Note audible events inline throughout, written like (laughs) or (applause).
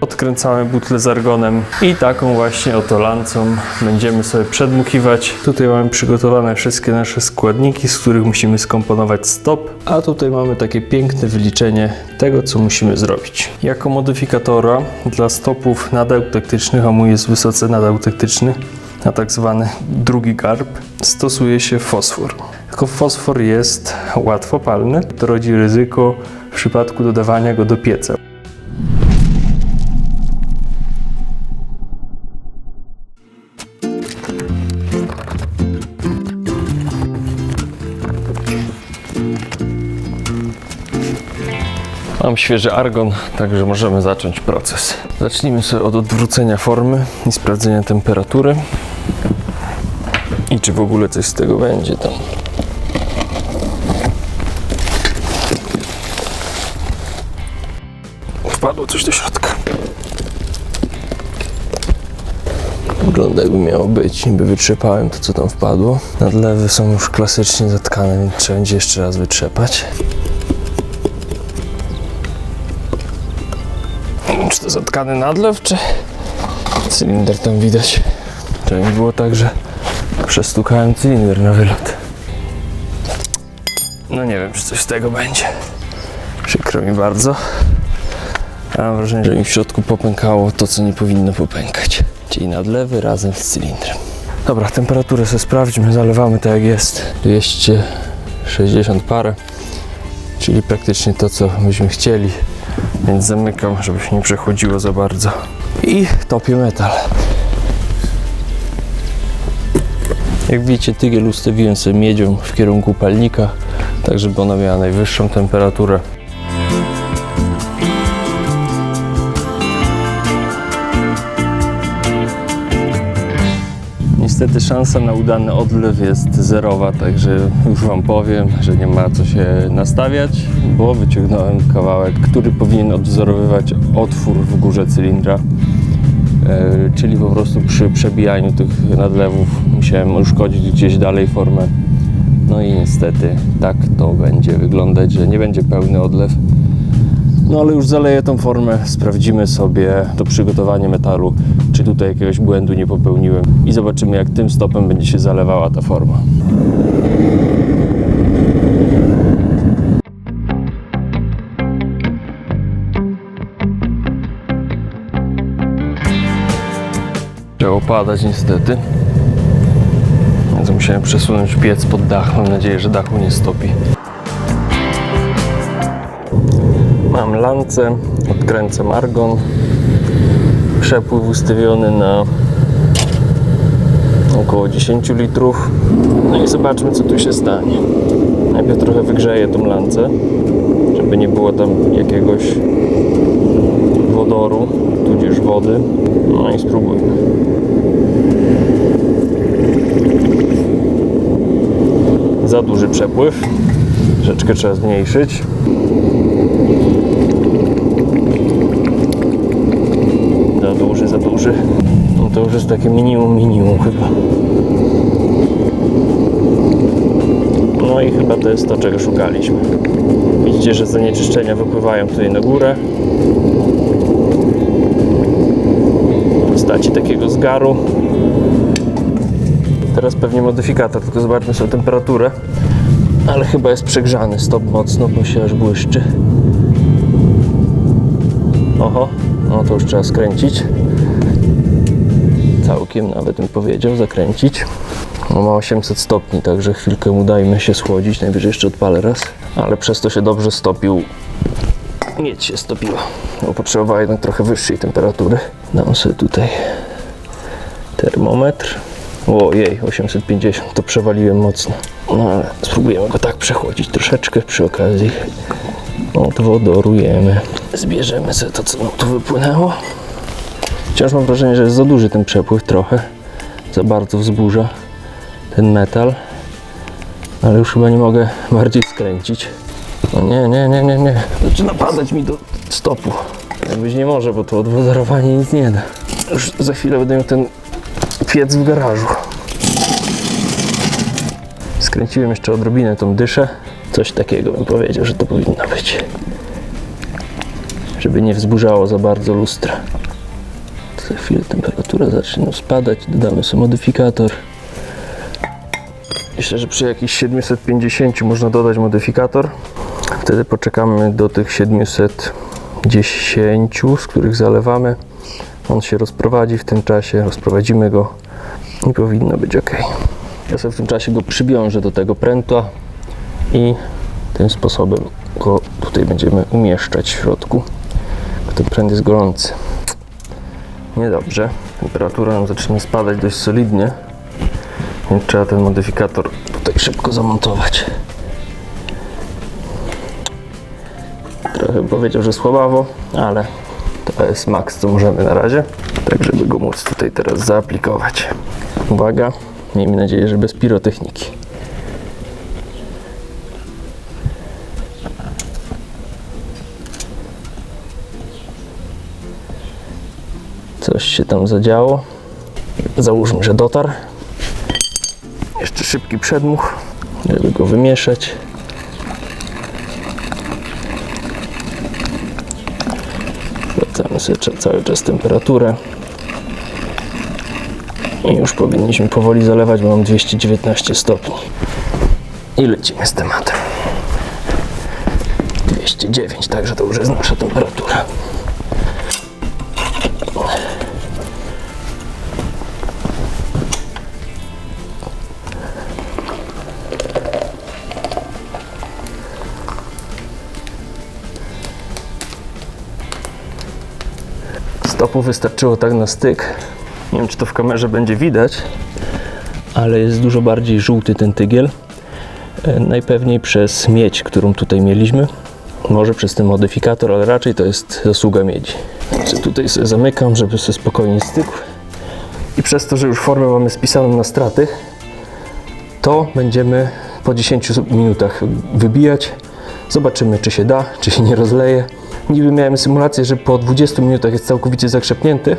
Odkręcamy butlę z argonem i taką właśnie oto lancą będziemy sobie przedmuchiwać. Tutaj mamy przygotowane wszystkie nasze składniki, z których musimy skomponować stop, a tutaj mamy takie piękne wyliczenie tego, co musimy zrobić. Jako modyfikatora dla stopów nadeutaktycznych, a mój jest wysoce nadeutaktyczny, na tak zwany drugi garb, stosuje się fosfor. Tylko fosfor jest łatwopalny, to rodzi ryzyko w przypadku dodawania go do pieca. Mam świeży argon, także możemy zacząć proces. Zacznijmy sobie od odwrócenia formy i sprawdzenia temperatury. I czy w ogóle coś z tego będzie tam. Wpadło coś do środka. Wygląda jakby miało być, niby wytrzepałem to co tam wpadło. Nadlewy są już klasycznie zatkane, więc trzeba będzie jeszcze raz wytrzepać. Czy to zatkany nadlew, czy cylinder tam widać. To nie było tak, że przestukałem cylinder na wylot. No nie wiem, czy coś z tego będzie. Przykro mi bardzo. Ja Mam wrażenie, że mi w środku popękało to, co nie powinno popękać. Czyli nadlewy razem z cylindrem. Dobra, temperaturę sobie sprawdźmy. Zalewamy tak jak jest. 260 parę. Czyli praktycznie to, co byśmy chcieli. Więc zamykam, żeby się nie przechodziło za bardzo. I topię metal. Jak widzicie, tygiel ustawiłem sobie miedzią w kierunku palnika, tak żeby ona miała najwyższą temperaturę. Niestety szansa na udany odlew jest zerowa, także już Wam powiem, że nie ma co się nastawiać, bo wyciągnąłem kawałek, który powinien odwzorowywać otwór w górze cylindra. E, czyli po prostu przy przebijaniu tych nadlewów musiałem uszkodzić gdzieś dalej formę. No i niestety tak to będzie wyglądać, że nie będzie pełny odlew. No ale już zaleję tą formę, sprawdzimy sobie to przygotowanie metalu, czy tutaj jakiegoś błędu nie popełniłem i zobaczymy jak tym stopem będzie się zalewała ta forma. Chciało padać niestety, więc musiałem przesunąć piec pod dach. Mam nadzieję, że dachu nie stopi. Mam lancę, odkręcam argon, przepływ ustawiony na około 10 litrów. No i zobaczmy co tu się stanie. Najpierw trochę wygrzeję tą lancę, żeby nie było tam jakiegoś wodoru, tudzież wody. No i spróbujmy. Za duży przepływ, troszeczkę trzeba zmniejszyć. Za duży, za duży. No to już jest takie minimum, minimum chyba. No i chyba to jest to, czego szukaliśmy. Widzicie, że zanieczyszczenia wypływają tutaj na górę. W postaci takiego zgaru. Teraz pewnie modyfikator, tylko zobaczmy sobie temperaturę. Ale chyba jest przegrzany stop mocno, bo się aż błyszczy. No to już trzeba skręcić. Całkiem nawet bym powiedział, zakręcić. No ma 800 stopni, także chwilkę mu dajmy się schłodzić. Najwyżej jeszcze odpalę raz. Ale przez to się dobrze stopił. Miedź się stopiła. Bo potrzebowała jednak trochę wyższej temperatury. Dam sobie tutaj termometr. Ojej, 850, to przewaliłem mocno. No ale spróbujemy go tak przechłodzić troszeczkę przy okazji. Odwodorujemy. Zbierzemy sobie to, co nam tu wypłynęło. Wciąż mam wrażenie, że jest za duży ten przepływ trochę. Za bardzo wzburza ten metal. Ale już chyba nie mogę bardziej skręcić. No nie, nie, nie, nie, nie. Zaczyna padać mi do stopu. Tak być nie może, bo to odwodorowanie nic nie da. Już za chwilę będę miał ten piec w garażu. Skręciłem jeszcze odrobinę tą dyszę. Coś takiego bym powiedział, że to powinno być. żeby nie wzburzało za bardzo lustra. Za chwilę temperatura zacznie spadać, dodamy sobie modyfikator. Myślę, że przy jakichś 750 można dodać modyfikator. Wtedy poczekamy do tych 710, z których zalewamy. On się rozprowadzi w tym czasie, rozprowadzimy go i powinno być ok. Ja sobie w tym czasie go przywiążę do tego pręta i tym sposobem go tutaj będziemy umieszczać w środku. Ten pręt jest gorący. Niedobrze. Temperatura nam zaczyna spadać dość solidnie. Więc trzeba ten modyfikator tutaj szybko zamontować. Trochę powiedział, że słabawo, ale to jest maks, co możemy na razie. Tak, żeby go móc tutaj teraz zaaplikować. Uwaga, miejmy nadzieję, że bez pirotechniki. Coś się tam zadziało. Załóżmy, że dotarł. Jeszcze szybki przedmuch, żeby go wymieszać. Sprawdzamy sobie cały czas temperaturę. I już powinniśmy powoli zalewać, bo mam 219 stopni. I lecimy z tematem. 209, także to już jest nasza temperatura. Stopu wystarczyło tak na styk. Nie wiem, czy to w kamerze będzie widać, ale jest dużo bardziej żółty ten tygiel. E, Najpewniej przez miedź, którą tutaj mieliśmy. Może przez ten modyfikator, ale raczej to jest zasługa miedzi. Także tutaj sobie zamykam, żeby sobie spokojnie stykł. I przez to, że już formę mamy spisaną na straty, to będziemy po 10 minutach wybijać. Zobaczymy, czy się da, czy się nie rozleje. Niby miałem symulację, że po 20 minutach jest całkowicie zakrzepnięty,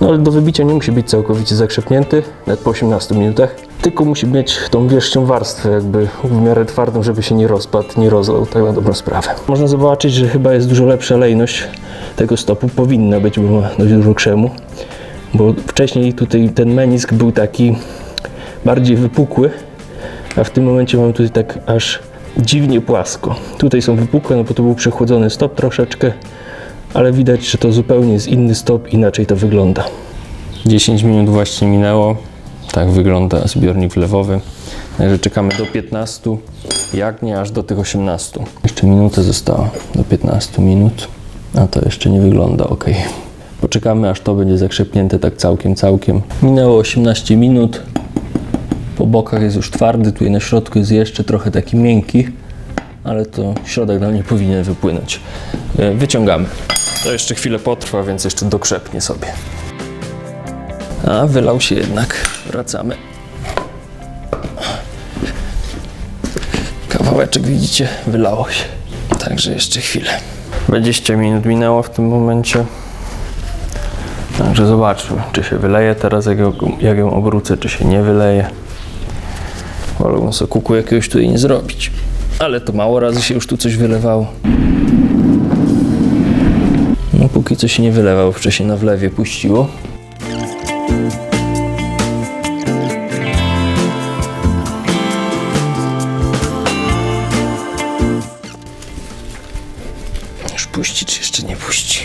no ale do wybicia nie musi być całkowicie zakrzepnięty, nawet po 18 minutach, tylko musi mieć tą wierzchnią warstwę jakby w miarę twardą, żeby się nie rozpadł, nie rozlał, tak na dobrą sprawę. Można zobaczyć, że chyba jest dużo lepsza lejność tego stopu, powinna być, bo ma dość dużo krzemu, bo wcześniej tutaj ten menisk był taki bardziej wypukły, a w tym momencie mamy tutaj tak aż dziwnie płasko. Tutaj są wypukłe, no bo to był przechłodzony stop troszeczkę, ale widać, że to zupełnie jest inny stop, inaczej to wygląda. 10 minut właśnie minęło. Tak wygląda zbiornik wlewowy. Także czekamy do 15, jak nie aż do tych 18. Jeszcze minutę została do 15 minut, a to jeszcze nie wygląda ok. Poczekamy aż to będzie zakrzepnięte tak całkiem, całkiem. Minęło 18 minut. Bokach jest już twardy, tutaj na środku jest jeszcze trochę taki miękki, ale to środek nam nie powinien wypłynąć. E, Wyciągamy. To jeszcze chwilę potrwa, więc jeszcze dokrzepnie sobie. A, wylał się jednak. Wracamy. Kawałeczek, widzicie, wylało się. Także jeszcze chwilę. 20 minut minęło w tym momencie. Także zobaczmy, czy się wyleje teraz, jak ją, jak ją obrócę, czy się nie wyleje. Wolę sobie kuku jakiegoś tutaj nie zrobić. Ale to mało razy się już tu coś wylewało. No póki co się nie wylewał, wcześniej na wlewie puściło. Już puści, czy jeszcze nie puści?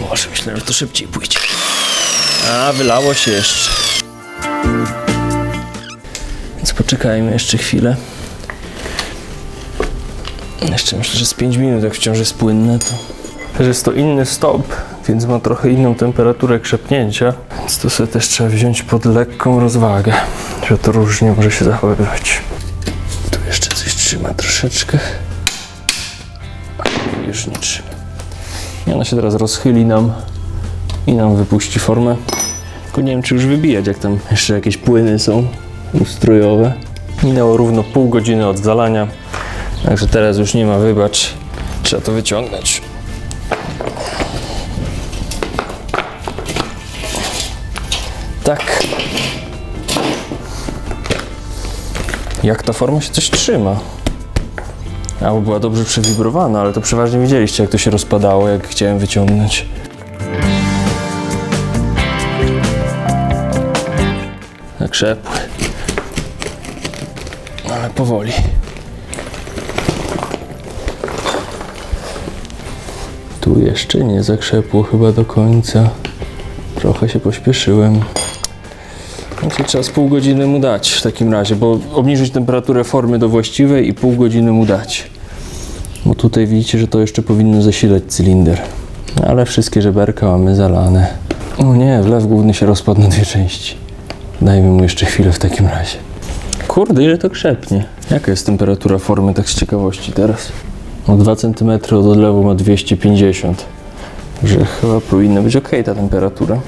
Może myślę, że to szybciej pójdzie. A, wylało się jeszcze. Więc poczekajmy jeszcze chwilę. Jeszcze myślę, że z 5 minut, jak wciąż jest płynne, to... Jest to inny stop, więc ma trochę inną temperaturę krzepnięcia, więc to sobie też trzeba wziąć pod lekką rozwagę, że to różnie może się zachowywać. Tu jeszcze coś trzyma troszeczkę. Już nie trzyma. I ona się teraz rozchyli nam i nam wypuści formę. Tylko nie wiem, czy już wybijać, jak tam jeszcze jakieś płyny są ustrojowe. Minęło równo pół godziny od zalania, także teraz już nie ma wybacz. Trzeba to wyciągnąć. Tak. Jak ta forma się coś trzyma? Albo była dobrze przewibrowana, ale to przeważnie widzieliście, jak to się rozpadało, jak chciałem wyciągnąć. Zakrzepły. Ale powoli. Tu jeszcze nie zakrzepło chyba do końca. Trochę się pośpieszyłem. Znaczy, trzeba z pół godziny mu dać w takim razie, bo obniżyć temperaturę formy do właściwej i pół godziny mu dać. Bo tutaj widzicie, że to jeszcze powinno zasilać cylinder. Ale wszystkie żeberka mamy zalane. O nie, wlew główny się rozpadł na dwie części. Dajmy mu jeszcze chwilę w takim razie. Kurde, ile to krzepnie. Jaka jest temperatura formy, tak z ciekawości teraz? O 2 cm od odlewu ma 250. Że chyba powinna być ok ta temperatura.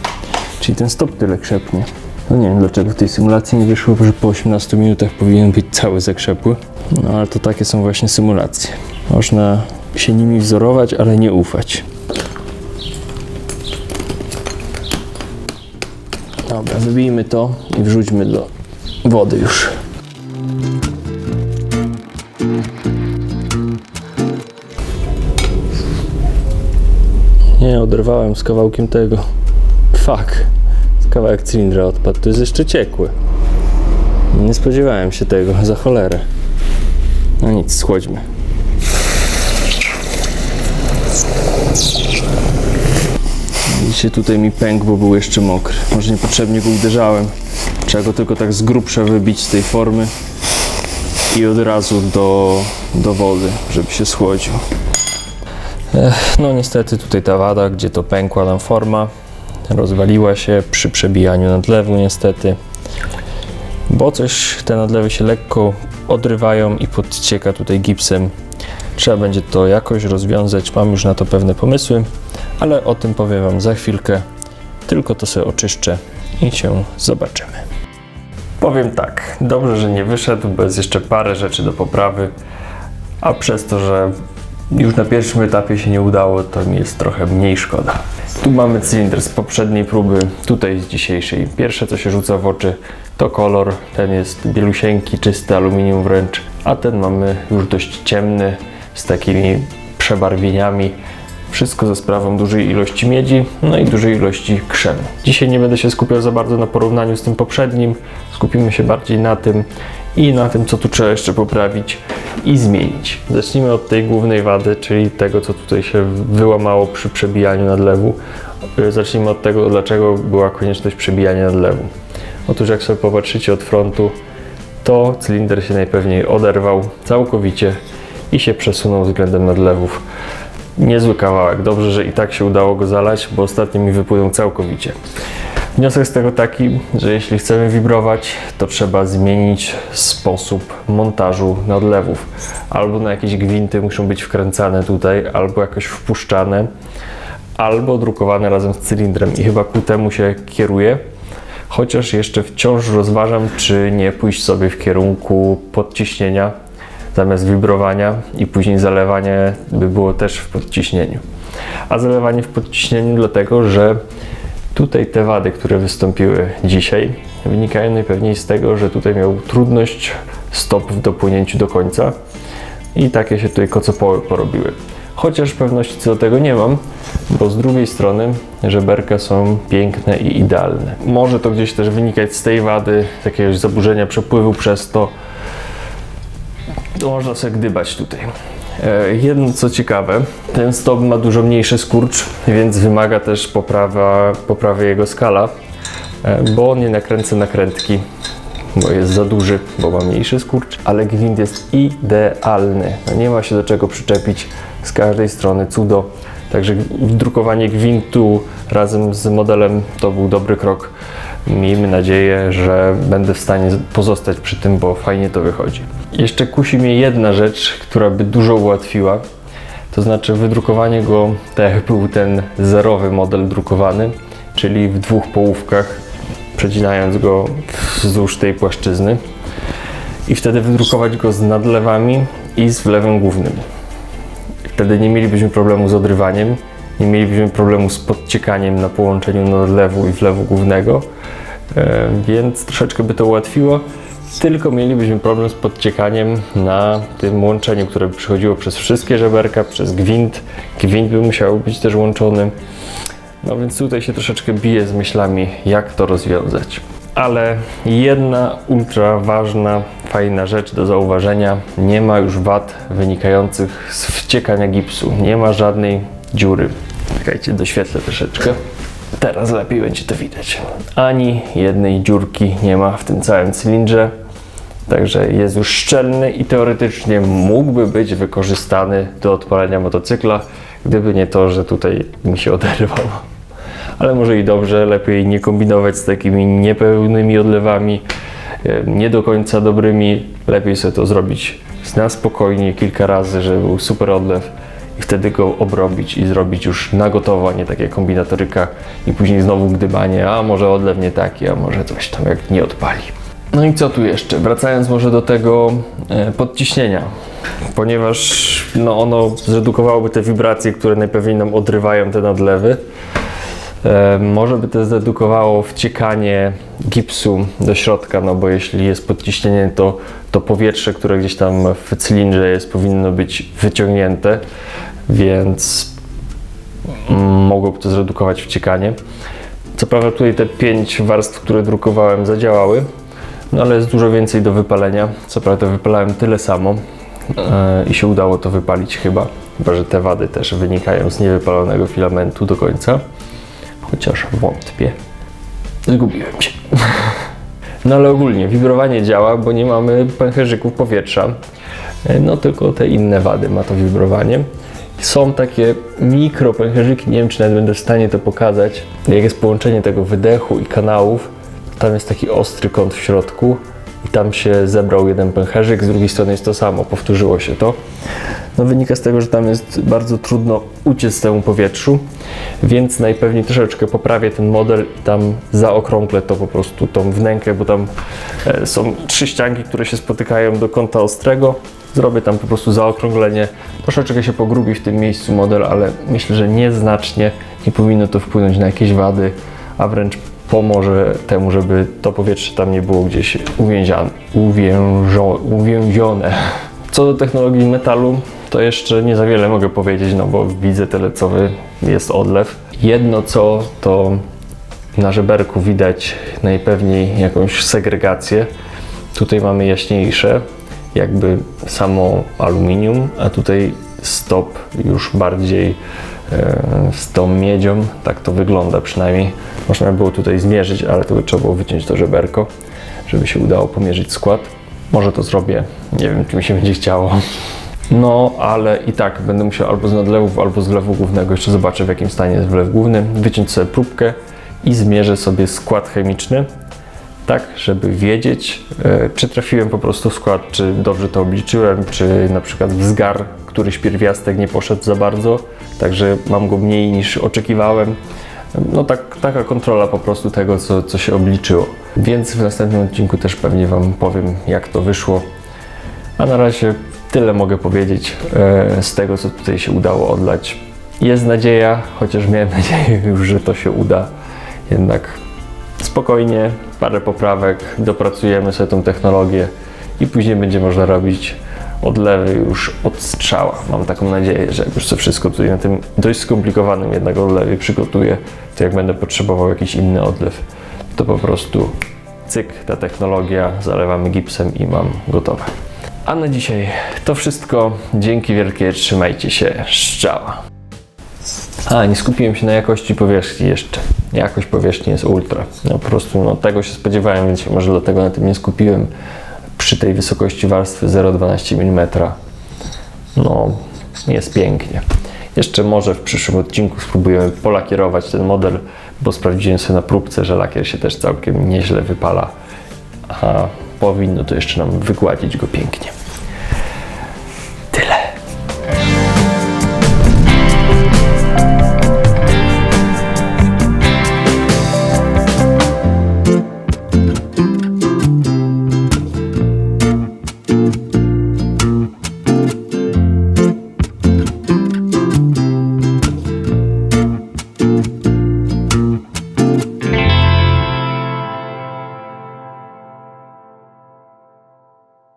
Czyli ten stop tyle krzepnie. No nie wiem dlaczego w tej symulacji nie wyszło, że po 18 minutach powinien być cały zakrzepły. No ale to takie są właśnie symulacje. Można się nimi wzorować, ale nie ufać. Dobra, wybijmy to i wrzućmy do wody już. Nie, oderwałem z kawałkiem tego. Fuck. Kawałek cylindra odpadł. To jest jeszcze ciekłe. Nie spodziewałem się tego, za cholerę. No nic, schłodźmy. Widzicie, tutaj mi pękł, bo był jeszcze mokry. Może niepotrzebnie go uderzałem. Trzeba go tylko tak z grubsza wybić z tej formy i od razu do, do wody, żeby się schłodził. Ech, no niestety tutaj ta wada, gdzie to pękła nam forma, rozwaliła się przy przebijaniu nadlewu niestety, bo coś te nadlewy się lekko odrywają i podcieka tutaj gipsem. Trzeba będzie to jakoś rozwiązać, mam już na to pewne pomysły, ale o tym powiem Wam za chwilkę. Tylko to sobie oczyszczę i się zobaczymy. Powiem tak, dobrze, że nie wyszedł, bo jest jeszcze parę rzeczy do poprawy, a przez to, że już na pierwszym etapie się nie udało, to mi jest trochę mniej szkoda. Tu mamy cylinder z poprzedniej próby, tutaj z dzisiejszej. Pierwsze co się rzuca w oczy to kolor, ten jest bielusieńki, czysty aluminium wręcz, a ten mamy już dość ciemny, z takimi przebarwieniami. Wszystko ze sprawą dużej ilości miedzi, no i dużej ilości krzemu. Dzisiaj nie będę się skupiał za bardzo na porównaniu z tym poprzednim, skupimy się bardziej na tym i na tym, co tu trzeba jeszcze poprawić i zmienić. Zacznijmy od tej głównej wady, czyli tego, co tutaj się wyłamało przy przebijaniu nadlewu. Yy, Zacznijmy od tego, dlaczego była konieczność przebijania nadlewu. Otóż jak sobie popatrzycie od frontu, to cylinder się najpewniej oderwał całkowicie i się przesunął względem nadlewów. Niezły kawałek. Dobrze, że i tak się udało go zalać, bo ostatnio mi wypłynął całkowicie. Wniosek z tego taki, że jeśli chcemy wibrować, to trzeba zmienić sposób montażu nadlewów. Albo na jakieś gwinty muszą być wkręcane tutaj, albo jakoś wpuszczane, albo drukowane razem z cylindrem. I chyba ku temu się kieruję. Chociaż jeszcze wciąż rozważam, czy nie pójść sobie w kierunku podciśnienia zamiast wibrowania i później zalewanie by było też w podciśnieniu. A zalewanie w podciśnieniu dlatego, że tutaj te wady, które wystąpiły dzisiaj, wynikają najpewniej z tego, że tutaj miał trudność stop w dopłynięciu do końca i takie się tutaj kocopoły porobiły. Chociaż pewności co do tego nie mam, bo z drugiej strony żeberka są piękne i idealne. Może to gdzieś też wynikać z tej wady, z jakiegoś zaburzenia przepływu przez to, to można sobie gdybać tutaj. E, Jedno co ciekawe, ten stop ma dużo mniejszy skurcz, więc wymaga też poprawa, poprawy jego skala, e, bo nie nakręca nakrętki, bo jest za duży, bo ma mniejszy skurcz, ale gwint jest idealny. No nie ma się do czego przyczepić z każdej strony, cudo. Także drukowanie gwintu razem z modelem to był dobry krok. Miejmy nadzieję, że będę w stanie pozostać przy tym, bo fajnie to wychodzi. Jeszcze kusi mnie jedna rzecz, która by dużo ułatwiła. To znaczy wydrukowanie go tak jak był ten zerowy model drukowany, czyli w dwóch połówkach, przecinając go wzdłuż tej płaszczyzny. I wtedy wydrukować go z nadlewami i z wlewem głównym. Wtedy nie mielibyśmy problemu z odrywaniem, nie mielibyśmy problemu z podciekaniem na połączeniu nadlewu i wlewu głównego, więc troszeczkę by to ułatwiło. Tylko mielibyśmy problem z podciekaniem na tym łączeniu, które by przychodziło przez wszystkie żeberka, przez gwint. Gwint by musiał być też łączony. No więc tutaj się troszeczkę biję z myślami, jak to rozwiązać. Ale jedna ultra ważna, fajna rzecz do zauważenia: nie ma już wad wynikających z wciekania gipsu. Nie ma żadnej dziury. Czekajcie, doświetlę troszeczkę. Teraz lepiej będzie to widać. Ani jednej dziurki nie ma w tym całym cylindrze. Także jest już szczelny i teoretycznie mógłby być wykorzystany do odpalenia motocykla, gdyby nie to, że tutaj mi się oderwał. Ale może i dobrze, lepiej nie kombinować z takimi niepełnymi odlewami, nie do końca dobrymi. Lepiej sobie to zrobić na spokojnie kilka razy, żeby był super odlew i wtedy go obrobić i zrobić już na gotowo, a nie takie kombinatoryka i później znowu gdybanie, a może odlew nie taki, a może coś tam jak nie odpali. No i co tu jeszcze? Wracając może do tego e, podciśnienia, ponieważ no ono zredukowałoby te wibracje, które najpewniej nam odrywają te nadlewy. E, może by to zredukowało wciekanie gipsu do środka, no bo jeśli jest podciśnienie, to to powietrze, które gdzieś tam w cylindrze jest, powinno być wyciągnięte, więc mogłoby to zredukować wciekanie. Co prawda tutaj te pięć warstw, które drukowałem zadziałały, no ale jest dużo więcej do wypalenia. Co prawda wypalałem tyle samo e, i się udało to wypalić chyba, chyba że te wady też wynikają z niewypalonego filamentu do końca, chociaż wątpię. Zgubiłem się. (laughs) No ale ogólnie wibrowanie działa, bo nie mamy pęcherzyków powietrza, E, no tylko te inne wady ma to wibrowanie. Są takie mikropęcherzyki, nie wiem czy nawet będę w stanie to pokazać. Jak jest połączenie tego wydechu i kanałów, tam jest taki ostry kąt w środku i tam się zebrał jeden pęcherzyk, z drugiej strony jest to samo, powtórzyło się to. No wynika z tego, że tam jest bardzo trudno uciec temu powietrzu, więc najpewniej troszeczkę poprawię ten model i tam zaokrąglę to po prostu tą wnękę, bo tam e, są trzy ścianki, które się spotykają do kąta ostrego. Zrobię tam po prostu zaokrąglenie. Troszeczkę się pogrubi w tym miejscu model, ale myślę, że nieznacznie nie powinno to wpłynąć na jakieś wady, a wręcz pomoże temu, żeby to powietrze tam nie było gdzieś uwięziane, uwiężo, uwięzione. Co do technologii metalu, to jeszcze nie za wiele mogę powiedzieć, no bo widzę telecowy jest odlew. Jedno co, to na żeberku widać najpewniej jakąś segregację. Tutaj mamy jaśniejsze, jakby samo aluminium, a tutaj stop już bardziej e, z tą miedzią. Tak to wygląda przynajmniej. Można by było tutaj zmierzyć, ale to by trzeba było wyciąć to żeberko, żeby się udało pomierzyć skład. Może to zrobię, nie wiem, czy mi się będzie chciało. No, ale i tak będę musiał albo z nadlewów, albo z wlewu głównego, jeszcze zobaczę w jakim stanie jest wlew główny, wyciąć sobie próbkę i zmierzę sobie skład chemiczny, tak, żeby wiedzieć, e, czy trafiłem po prostu w skład, czy dobrze to obliczyłem, czy na przykład w zgar któryś pierwiastek nie poszedł za bardzo, także mam go mniej niż oczekiwałem. No tak, taka kontrola po prostu tego, co, co się obliczyło. Więc w następnym odcinku też pewnie Wam powiem, jak to wyszło. A na razie tyle mogę powiedzieć e, z tego, co tutaj się udało odlać. Jest nadzieja, chociaż miałem (laughs) nadzieję już, że to się uda. Jednak spokojnie, parę poprawek, dopracujemy sobie tą technologię i później będzie można robić odlewy już od strzała. Mam taką nadzieję, że jak już to wszystko tutaj na tym dość skomplikowanym jednak odlewie przygotuję, to jak będę potrzebował jakiś inny odlew, to po prostu cyk, ta technologia, zalewamy gipsem i mam gotowe. A na dzisiaj to wszystko. Dzięki wielkie, trzymajcie się, szczała. A, nie skupiłem się na jakości powierzchni jeszcze. Jakość powierzchni jest ultra. No po prostu no, tego się spodziewałem, więc może dlatego na tym nie skupiłem. Przy tej wysokości warstwy 0,12 mm no jest pięknie. Jeszcze może w przyszłym odcinku spróbujemy polakierować ten model, bo sprawdziłem sobie na próbce, że lakier się też całkiem nieźle wypala. A powinno to jeszcze nam wygładzić go pięknie.